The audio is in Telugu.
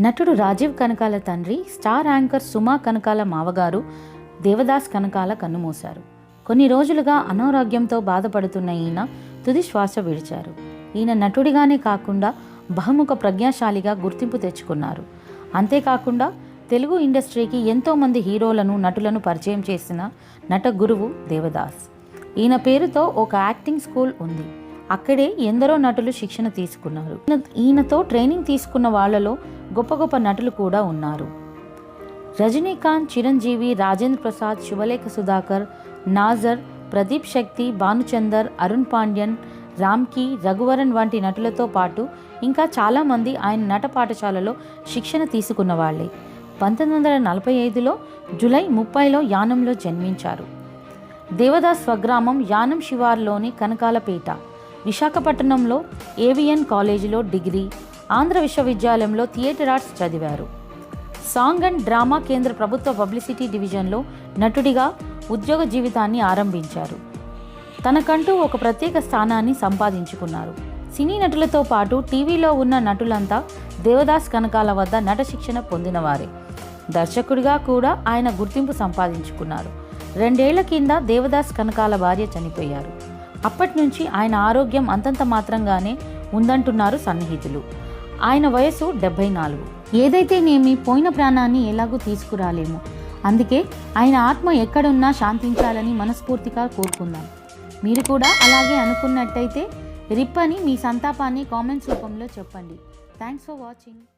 నటుడు రాజీవ్ కనకాల తండ్రి స్టార్ యాంకర్ సుమా కనకాల మావగారు దేవదాస్ కనకాల కన్నుమూశారు. కొన్ని రోజులుగా అనారోగ్యంతో బాధపడుతున్న ఈయన తుది శ్వాస విడిచారు. ఈయన నటుడిగానే కాకుండా బహుముఖ ప్రజ్ఞాశాలిగా గుర్తింపు తెచ్చుకున్నారు. అంతేకాకుండా తెలుగు ఇండస్ట్రీకి ఎంతోమంది హీరోలను నటులను పరిచయం చేసిన నట గురువు దేవదాస్. ఈయన పేరుతో ఒక యాక్టింగ్ స్కూల్ ఉంది. అక్కడే ఎందరో నటులు శిక్షణ తీసుకున్నారు. ఈయన- ఈయనతో ట్రైనింగ్ తీసుకున్న వాళ్ళలో గొప్ప గొప్ప నటులు కూడా ఉన్నారు. రజనీకాంత్ చిరంజీవి రాజేంద్ర ప్రసాద్ శివలేఖ సుధాకర్ నాజర్ ప్రదీప్ శక్తి భానుచందర్ అరుణ్ పాండ్యన్ రామ్కి రఘువరన్ వంటి నటులతో పాటు ఇంకా చాలామంది ఆయన నట పాఠశాలలో శిక్షణ తీసుకున్న వాళ్ళే. పంతొమ్మిది వందల నలభై ఐదులో జూలై ముప్పైలో యానంలో జన్మించారు. దేవదాస్ స్వగ్రామం యానం శివార్లోని కనకాలపేట విశాఖపట్నంలో ఏవిఎన్ కాలేజీలో డిగ్రీ ఆంధ్ర విశ్వవిద్యాలయంలో థియేటర్ ఆర్ట్స్ చదివారు. సాంగ్ అండ్ డ్రామా కేంద్ర ప్రభుత్వ పబ్లిసిటీ డివిజన్లో నటుడిగా ఉద్యోగ జీవితాన్ని ఆరంభించారు. తనకంటూ ఒక ప్రత్యేక స్థానాన్ని సంపాదించుకున్నారు. సినీ నటులతో పాటు టీవీలో ఉన్న నటులంతా దేవదాస్ కనకాల వద్ద నట శిక్షణ పొందినవారే. దర్శకుడిగా కూడా ఆయన గుర్తింపు సంపాదించుకున్నారు. రెండేళ్ళ కింద దేవదాస్ కనకాల భార్య చనిపోయారు. అప్పటి నుంచి ఆయన ఆరోగ్యం అంతంత మాత్రంగానే ఉందంటున్నారు సన్నిహితులు. ఆయన వయసు డెబ్బై నాలుగు. ఏదైతేనేమి పోయిన ప్రాణాన్ని ఎలాగూ తీసుకురాలేము. అందుకే ఆయన ఆత్మ ఎక్కడున్నా శాంతించాలని మనస్ఫూర్తిగా కోరుకుందాం. మీరు కూడా అలాగే అనుకున్నట్టయితే రిప్ అని మీ సంతాపాన్ని కామెంట్స్ రూపంలో చెప్పండి. Thanks for watching